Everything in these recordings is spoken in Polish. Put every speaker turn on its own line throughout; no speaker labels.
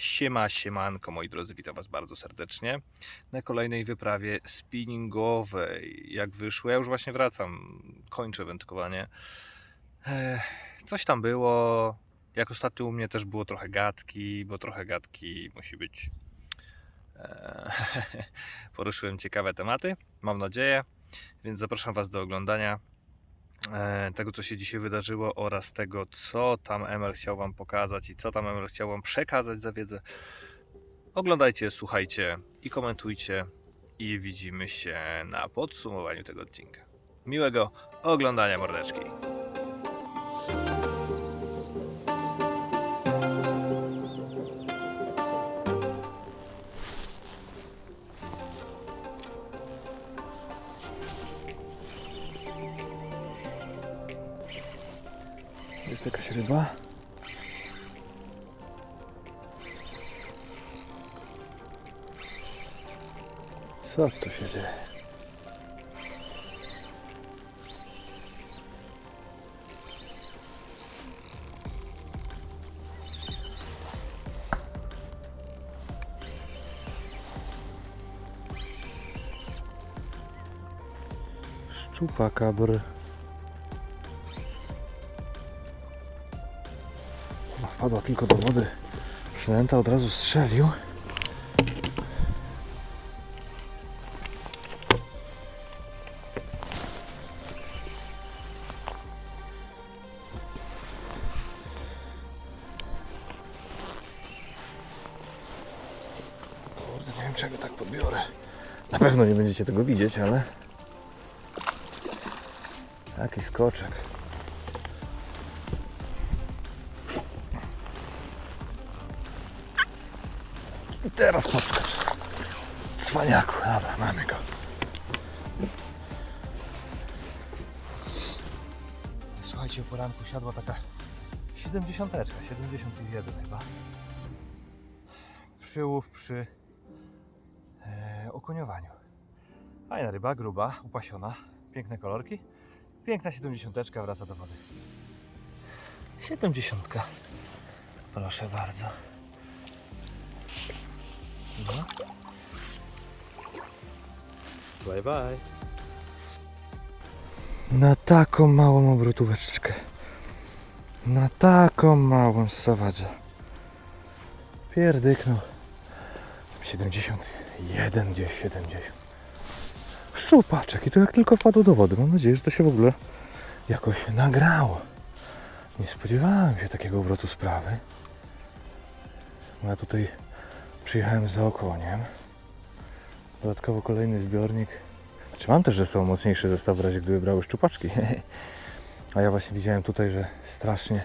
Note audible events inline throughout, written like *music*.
Siema, siemanko moi drodzy, witam Was bardzo serdecznie na kolejnej wyprawie spinningowej. Jak wyszło, ja już właśnie wracam, kończę wędkowanie. Coś tam było, jak ostatnio u mnie też było trochę gadki, bo trochę gadki musi być. *laughs* Poruszyłem ciekawe tematy, mam nadzieję, więc zapraszam Was do oglądania tego, co się dzisiaj wydarzyło oraz tego, co tam ML chciał Wam pokazać i co tam ML chciał Wam przekazać za wiedzę. Oglądajcie, słuchajcie i komentujcie i widzimy się na podsumowaniu tego odcinka. Miłego oglądania mordeczki.
Jest jakaś ryba? Co tu się dzieje? Szczupakabr. Ona wpadła tylko do wody. Przynęta od razu strzelił. Kurde, nie wiem czego tak podbiorę. Na pewno nie będziecie tego widzieć, ale... Taki skoczek. Teraz podskocz. Cwaniaku. Dobra, mamy go. Słuchajcie, o poranku siadła taka 70, 71 chyba. Przyłów przy e, okoniowaniu. Fajna ryba, gruba, upasiona, piękne kolorki. Piękna 70 wraca do wody. 70. Proszę bardzo. No. Bye bye. Na taką małą obrotóweczkę. Na taką małą sawadżę. Pierdyknął. 71 gdzieś 70. Szczupaczek i to jak tylko wpadł do wody. Mam nadzieję, że to się w ogóle jakoś nagrało. Nie spodziewałem się takiego obrotu sprawy. Ja tutaj Przyjechałem za okoniem. Dodatkowo kolejny zbiornik. Czy mam też, że są mocniejszy zestaw w razie gdyby brały szczupaczki. *laughs* A ja właśnie widziałem tutaj, że strasznie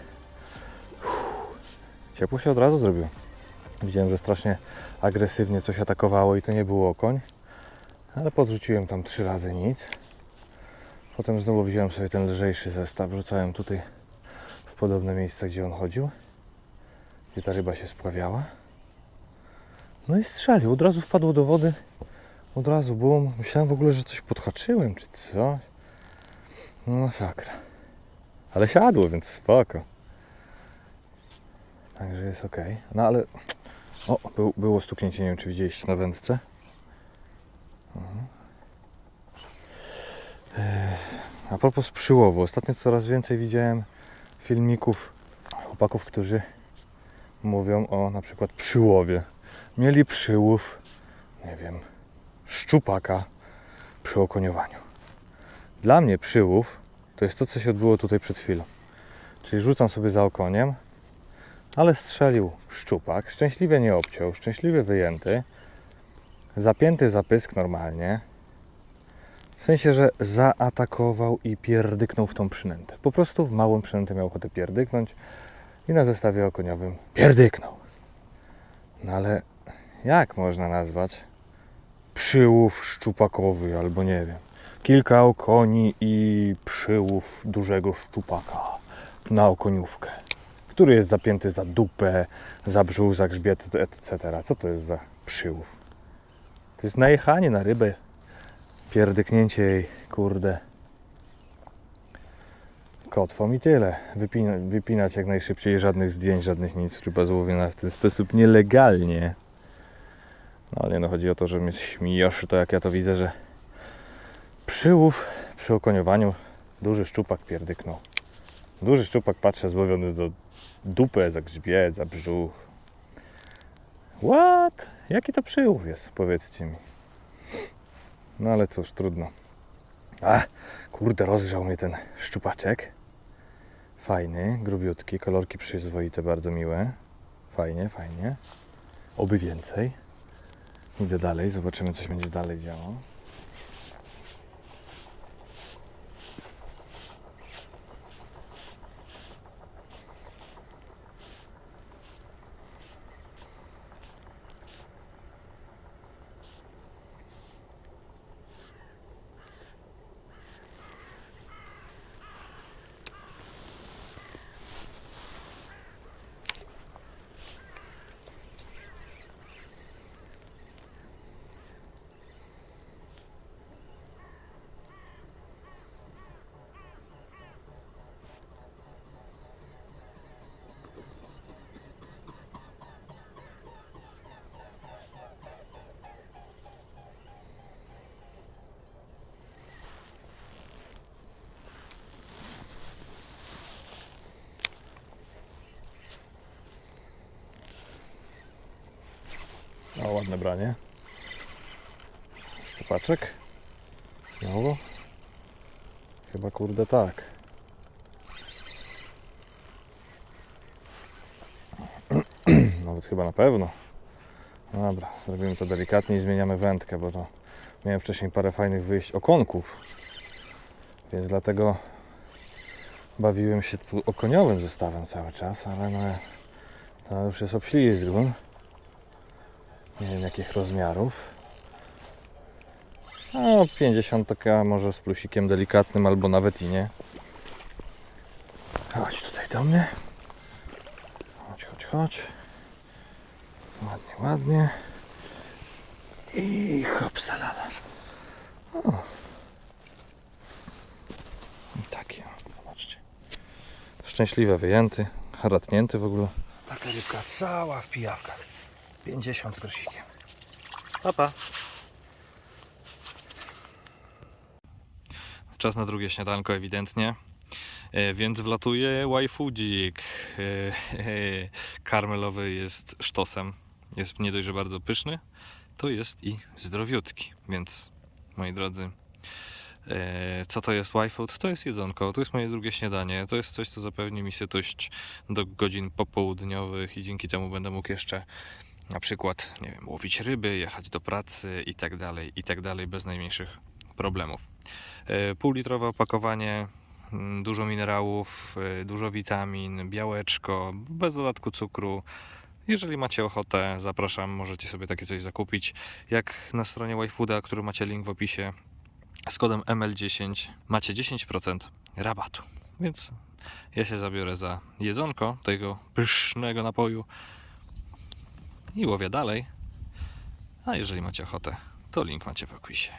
Uff, ciepło się od razu zrobiło. Widziałem, że strasznie agresywnie coś atakowało i to nie był okoń. Ale podrzuciłem tam trzy razy nic. Potem znowu wziąłem sobie ten lżejszy zestaw, wrzucałem tutaj w podobne miejsca, gdzie on chodził. Gdzie ta ryba się spławiała. No i strzelił, od razu wpadło do wody. Od razu bum. Myślałem w ogóle, że coś podhaczyłem, czy co. No masakra. Ale siadło, więc spoko. Także jest ok. No ale... O, był, było stuknięcie, nie wiem czy widzieliście na wędce. Mhm. A propos przyłowu. Ostatnio coraz więcej widziałem filmików chłopaków, którzy mówią o na przykład przyłowie mieli przyłów, nie wiem, szczupaka przy okoniowaniu. Dla mnie przyłów to jest to, co się odbyło tutaj przed chwilą. Czyli rzucam sobie za okoniem, ale strzelił szczupak, szczęśliwie nie obciął, szczęśliwie wyjęty, zapięty zapysk normalnie. W sensie, że zaatakował i pierdyknął w tą przynętę. Po prostu w małą przynętę miał ochotę pierdyknąć i na zestawie okoniowym pierdyknął. No ale jak można nazwać przyłów szczupakowy albo nie wiem. Kilka okoni i przyłów dużego szczupaka na okoniówkę, który jest zapięty za dupę, za brzuch, za grzbiet, etc. Co to jest za przyłów? To jest najechanie na rybę, pierdyknięcie jej, kurde, kotwą i tyle. Wypina, wypinać jak najszybciej, żadnych zdjęć, żadnych nic. Ryba złowiona w ten sposób nielegalnie. No ale no chodzi o to, że mnie śmieszy to jak ja to widzę, że przyłów przy okoniowaniu duży szczupak pierdyknął. Duży szczupak patrzę złowiony za dupę, za grzbiet, za brzuch. What? Jaki to przyłów jest? Powiedzcie mi. No ale cóż, trudno. A, kurde, rozgrzał mnie ten szczupaczek. Fajny, grubiutki, kolorki przyzwoite, bardzo miłe. Fajnie, fajnie. Oby więcej. Idę dalej, zobaczymy, co się będzie dalej działo. O, ładne branie. Szczupaczek. Znowu. Chyba kurde tak. *clears throat* Nawet chyba na pewno. No Dobra, zrobimy to delikatnie i zmieniamy wędkę, bo to miałem wcześniej parę fajnych wyjść okonków. Więc dlatego bawiłem się tu okoniowym zestawem cały czas, ale no to już jest obślizgun. Nie wiem jakich rozmiarów. No 50 taka może z plusikiem delikatnym albo nawet i nie. Chodź tutaj do mnie. Chodź, chodź, chodź. Ładnie, ładnie. I hopsalala. O. I taki, o, zobaczcie. Szczęśliwie wyjęty, haratnięty w ogóle.
Taka rybka cała w pijawkach. 50 z grosikiem. Papa. Czas na drugie śniadanko ewidentnie. E, Więc wlatuje waifu-dzik. E, e, Karmelowy jest sztosem. Jest nie dość, że bardzo pyszny, to jest i zdrowiutki. Więc moi drodzy, e, co to jest Y-Food? To jest jedzonko, to jest moje drugie śniadanie. To jest coś, co zapewni mi sytość do godzin popołudniowych i dzięki temu będę mógł jeszcze na przykład, nie wiem, łowić ryby, jechać do pracy i tak dalej, i tak dalej, bez najmniejszych problemów. E, Półlitrowe opakowanie, mm, dużo minerałów, e, dużo witamin, białeczko, bez dodatku cukru. Jeżeli macie ochotę, zapraszam, możecie sobie takie coś zakupić. Jak na stronie YFooda, który macie link w opisie, z kodem ML10 macie 10% rabatu. Więc ja się zabiorę za jedzonko tego pysznego napoju i łowię dalej. A jeżeli macie ochotę, to link macie w opisie.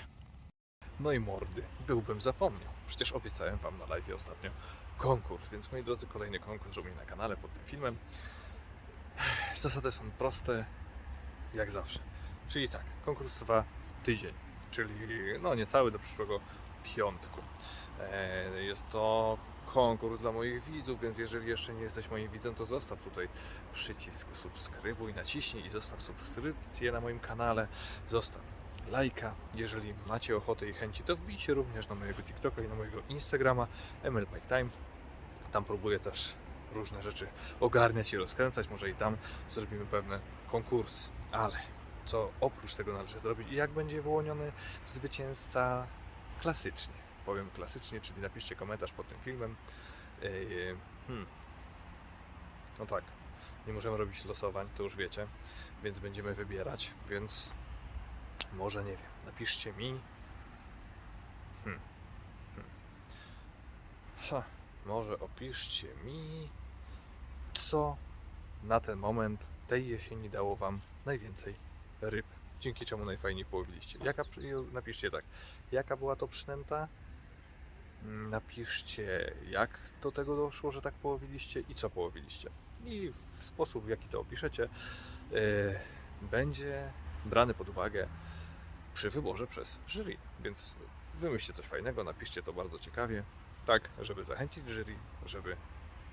No i mordy, byłbym zapomniał. Przecież obiecałem Wam na live ostatnio konkurs, więc moi drodzy, kolejny konkurs robimy na kanale pod tym filmem. Zasady są proste, jak zawsze. Czyli tak, konkurs trwa tydzień, czyli no niecały do przyszłego piątku. E, Jest to konkurs dla moich widzów, więc jeżeli jeszcze nie jesteś moim widzem, to zostaw tutaj przycisk subskrybuj, naciśnij i zostaw subskrypcję na moim kanale. Zostaw lajka. Jeżeli macie ochotę i chęci, to wbijcie również na mojego TikToka i na mojego Instagrama ML Time. Tam próbuję też różne rzeczy ogarniać i rozkręcać. Może i tam zrobimy pewne konkursy. Ale co oprócz tego należy zrobić i jak będzie wyłoniony zwycięzca klasycznie? Powiem klasycznie, czyli napiszcie komentarz pod tym filmem. Yy, hmm. No tak, nie możemy robić losowań, to już wiecie, więc będziemy wybierać, więc może nie wiem, napiszcie mi. Hmm. Hmm. Ha, może opiszcie mi, co na ten moment tej jesieni dało Wam najwięcej ryb, dzięki czemu najfajniej połowiliście. Jaka, napiszcie tak, jaka była to przynęta, Napiszcie, jak do tego doszło, że tak połowiliście i co połowiliście. I w sposób, w jaki to opiszecie, e, będzie brany pod uwagę przy wyborze przez jury. Więc wymyślcie coś fajnego, napiszcie to bardzo ciekawie, tak, żeby zachęcić jury, żeby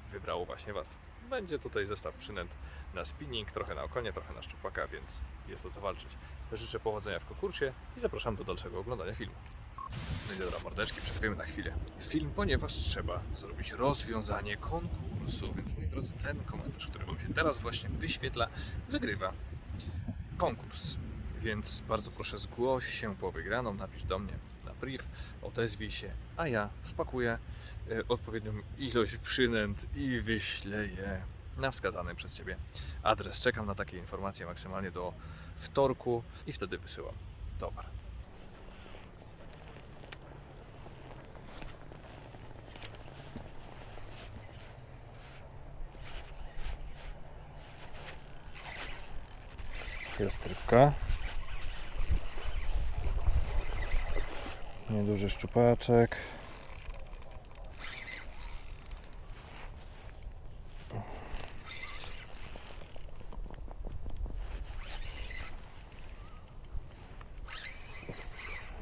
wybrało właśnie Was. Będzie tutaj zestaw przynęt na spinning, trochę na okonie, trochę na szczupaka, więc jest o co walczyć. Życzę powodzenia w konkursie i zapraszam do dalszego oglądania filmu. No i dobra, mordeczki, przerwiemy na chwilę. Film, ponieważ trzeba zrobić rozwiązanie konkursu, więc moi drodzy, ten komentarz, który Wam się teraz właśnie wyświetla, wygrywa konkurs. Więc bardzo proszę zgłoś się po wygraną, napisz do mnie na priv, odezwij się, a ja spakuję e, odpowiednią ilość przynęt i wyślę je na wskazany przez Ciebie adres. Czekam na takie informacje maksymalnie do wtorku i wtedy wysyłam towar.
Jest rybka. Nieduży szczupaczek.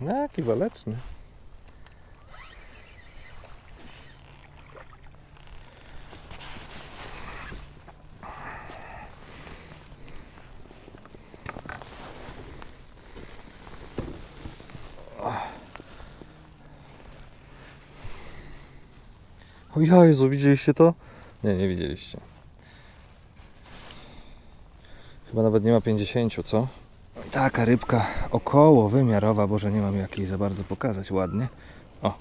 No, jaki waleczny. O Jezu, widzieliście to? Nie, nie widzieliście. Chyba nawet nie ma 50, co? No i taka rybka około wymiarowa, Boże, nie mam jakiej za bardzo pokazać ładnie. O,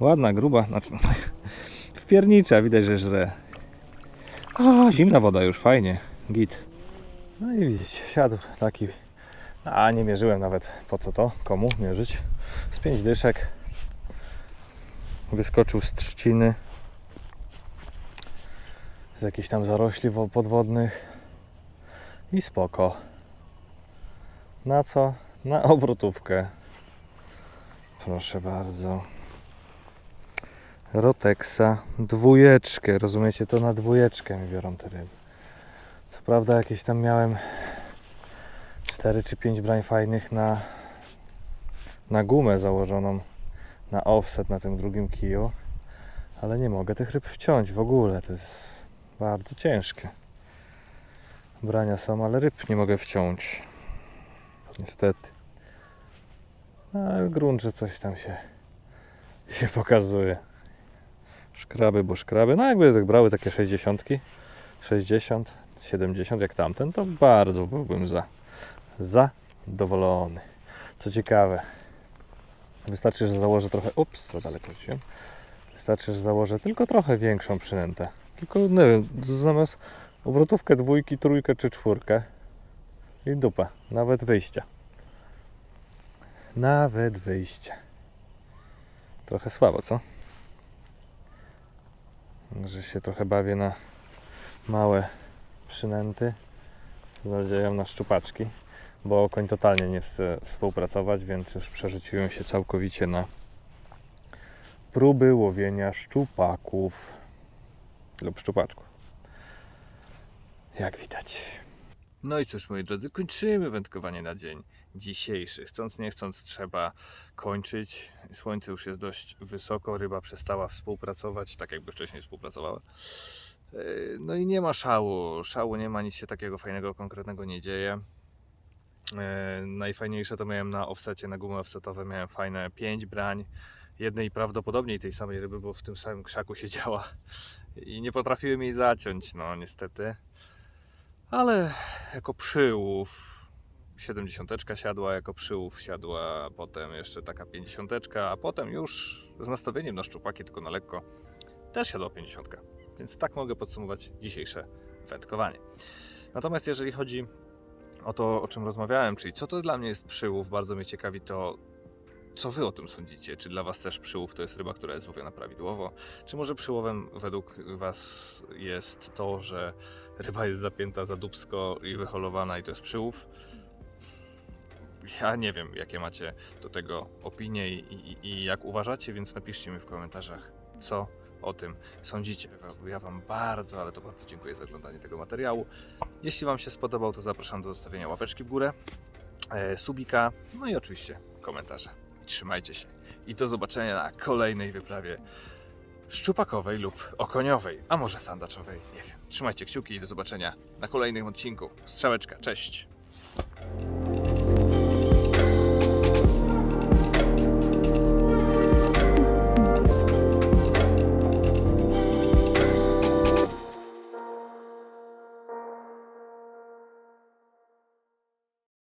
ładna, gruba, znaczy *laughs* wpiernicza, widać, że żre. O, zimna woda już, fajnie, git. No i widzicie, siadł taki, a nie mierzyłem nawet po co to, komu mierzyć. Z pięć dyszek, wyskoczył z trzciny z jakichś tam zarośli wo- podwodnych i spoko. Na co? Na obrotówkę. Proszę bardzo. Roteksa dwójeczkę, rozumiecie? To na dwójeczkę mi biorą te ryby. Co prawda jakieś tam miałem 4 czy 5 brań fajnych na na gumę założoną na offset na tym drugim kiju, ale nie mogę tych ryb wciąć w ogóle. To jest bardzo ciężkie. Brania są, ale ryb nie mogę wciąć. Niestety. No, ale grunt, że coś tam się, się pokazuje. Szkraby, bo szkraby. No jakby tak brały takie 60, 60, 70 jak tamten, to bardzo byłbym za zadowolony. Co ciekawe, Wystarczy, że założę trochę. Ups, za daleko. Wystarczy, że założę tylko trochę większą przynętę. Tylko, nie wiem, zamiast obrotówkę, dwójki, trójkę czy czwórkę. I dupa. Nawet wyjścia. Nawet wyjścia. Trochę słabo, co? Że się trochę bawię na małe przynęty. Z nadzieją na szczupaczki bo okoń totalnie nie chce współpracować, więc już przerzuciłem się całkowicie na próby łowienia szczupaków lub szczupaczków. Jak widać.
No i cóż, moi drodzy, kończymy wędkowanie na dzień dzisiejszy. Chcąc, nie chcąc, trzeba kończyć. Słońce już jest dość wysoko, ryba przestała współpracować, tak jakby wcześniej współpracowała. Yy, No i nie ma szału. Szału nie ma, nic się takiego fajnego, konkretnego nie dzieje. E, Najfajniejsze to miałem na offsecie, na gumy offsetowe miałem fajne 5 brań. Jednej prawdopodobnie tej samej ryby, bo w tym samym krzaku siedziała. I nie potrafiłem jej zaciąć, no niestety. Ale jako przyłów 70 siadła, jako przyłów siadła potem jeszcze taka 50, a potem już z nastawieniem na szczupaki, tylko na lekko, też siadła 50. Więc tak mogę podsumować dzisiejsze wędkowanie. Natomiast jeżeli chodzi o to, o czym rozmawiałem, czyli co to dla mnie jest przyłów, bardzo mnie ciekawi to, co wy o tym sądzicie. Czy dla was też przyłów to jest ryba, która jest łowiona prawidłowo? Czy może przyłowem według was jest to, że ryba jest zapięta za dubsko i wyholowana i to jest przyłów? ja nie wiem, jakie macie do tego opinie i, i, i jak uważacie, więc napiszcie mi w komentarzach, co o tym sądzicie. Ja Wam bardzo, ale to bardzo dziękuję za oglądanie tego materiału. Jeśli Wam się spodobał, to zapraszam do zostawienia łapeczki w górę, e, subika, no i oczywiście komentarze. Trzymajcie się i do zobaczenia na kolejnej wyprawie szczupakowej lub okoniowej, a może sandaczowej, nie wiem. Trzymajcie kciuki i do zobaczenia na kolejnym odcinku. Strzałeczka, cześć!